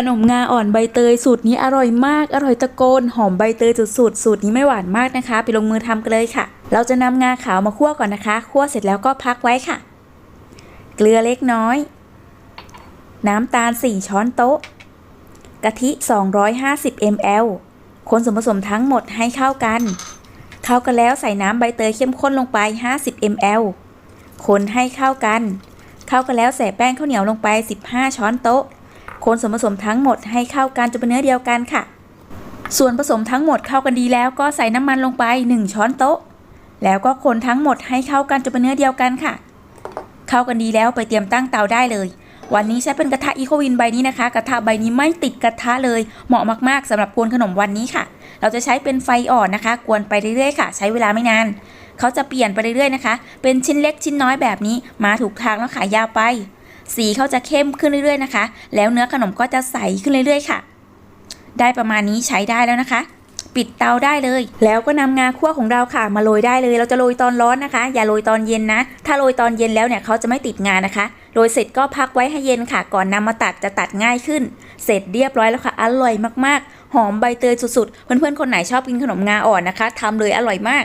ขนมงาอ่อนใบเตยสูตรนี้อร่อยมาก อร่อยตะโกน หอมใบเตยสุดๆสูตรนี้ไม่หวานมากนะคะ ไปลงมือทำกันเลยค่ะ เราจะนำงาขาวมาคั่วก่อนนะคะ คั่วเสร็จแล้วก็พักไว้ค่ะ เกลือเล็กน้อย น้ำตาล 4 ช้อนโต๊ะ กะทิ 250 ml คนส่วนผสมทั้งหมดให้เข้ากัน เข้ากันแล้วใส่น้ำใบเตยเข้มข้นลงไป 50 ml คนให้เข้ากัน เข้ากันแล้วใส่แป้งข้าวเหนียวลงไป 15 ช้อนโต๊ะ คนส่วนผสมทั้งหมดให้เข้ากันจนเป็นเนื้อเดียวกันค่ะ ส่วนผสมทั้งหมดเข้ากันดีแล้วก็ใส่น้ำมันลงไป 1 ช้อนโต๊ะ แล้วก็คนทั้งหมดให้เข้ากันจนเป็นเนื้อเดียวกันค่ะ เข้ากันดีแล้วไปเตรียมตั้งเตาได้เลย วันนี้ใช้เป็นกระทะอีโควินใบนี้นะคะ กระทะใบนี้ไม่ติดกระทะเลย เหมาะมากๆสำหรับกวนขนมวันนี้ค่ะ เราจะใช้เป็นไฟอ่อนนะคะ กวนไปเรื่อยๆค่ะ ใช้เวลาไม่นานเขาจะเปลี่ยนไปเรื่อยๆนะคะ เป็นชิ้นเล็กชิ้นน้อยแบบนี้ มาถูกทางแล้วขายยาวไป สีเขาจะเข้มขึ้นเรื่อยๆนะคะ แล้วเนื้อขนมก็จะใสขึ้นเรื่อยๆ ค่ะ ได้ประมาณนี้ใช้ได้แล้วนะคะ ปิดเตาได้เลย แล้วก็นำงาคั่วของเราค่ะ มาโรยได้เลย เราจะโรยตอนร้อนนะคะ อย่าโรยตอนเย็นนะ ถ้าโรยตอนเย็นแล้วเนี่ยเขาจะไม่ติดงานะคะ โรยเสร็จก็พักไว้ให้เย็นค่ะ ก่อนนำมาตัดจะตัดง่ายขึ้น เสร็จเรียบร้อยแล้วค่ะ อร่อยมากๆ หอมใบเตยสุดๆ เพื่อนๆ คนไหนชอบกินขนมงาอ่อนนะคะทำเลยอร่อยมาก